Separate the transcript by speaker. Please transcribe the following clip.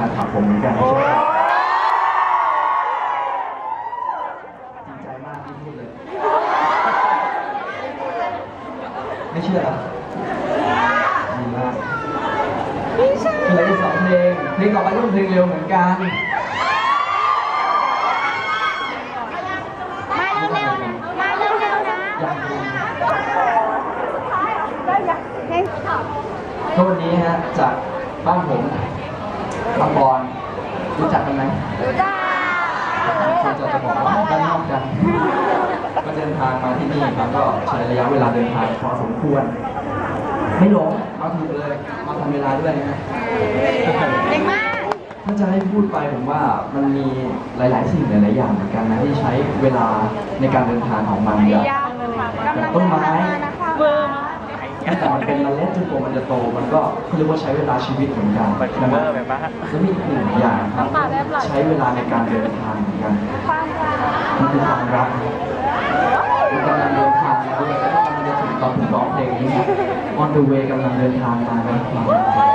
Speaker 1: ฟนคลับผมเหมือนกันใช่ไหมดีใจมากที่พูดเลย ไม่เชื่อหรอดีมากเหลืออีกสองเพลงเพลงต่อไปก็เป็นเพลงเร็วเหมือนกัน
Speaker 2: มาเร็วๆนะมาเร็วๆนะ
Speaker 1: ยัง
Speaker 2: เฮ้ย
Speaker 1: ก็วันนี้ฮะจากบ้านผมบางบอนรู้จักกันไหม
Speaker 2: รู้จัก
Speaker 1: คนจะจะบอกว่าด้านนอกกันก็เดินทางมาที่นี่ครับก็ใช้ระยะเวลาเดินทางพอสมควร ไม่หลงมาถูกเลยมาทันเวลาด้วยนะ
Speaker 2: เก่งมาก
Speaker 1: ถ้าจะให้พูดไปผมว่ามันมีหลาย ๆ สิ่งหลาย ๆ อย่างเหมือนกันนะที่ใช้เวลาในการเดินทางของมันอย่าง
Speaker 2: กำลังเดินทางมานะคะ
Speaker 1: ตั้ง แต่มันเป็นเมล็ดจนกว่ามันจะโต มันก็เขาเรียกว่าใช้เวลาชีวิตเหมือนกัน
Speaker 3: ไปคัมเบอร์แบบว่า
Speaker 1: แล้วมีอีกหนึ่งอย่างครับใช้เวลาในการเดินทางเหมือนกัน
Speaker 2: ความรัก
Speaker 1: มันคือความรักมันกำลังเดินทางมาด้วยแล้วกำลังจะถึงตอนผมร้องเพลงนี้ครับ On the way กำลังเดินทางมาแล้วความรัก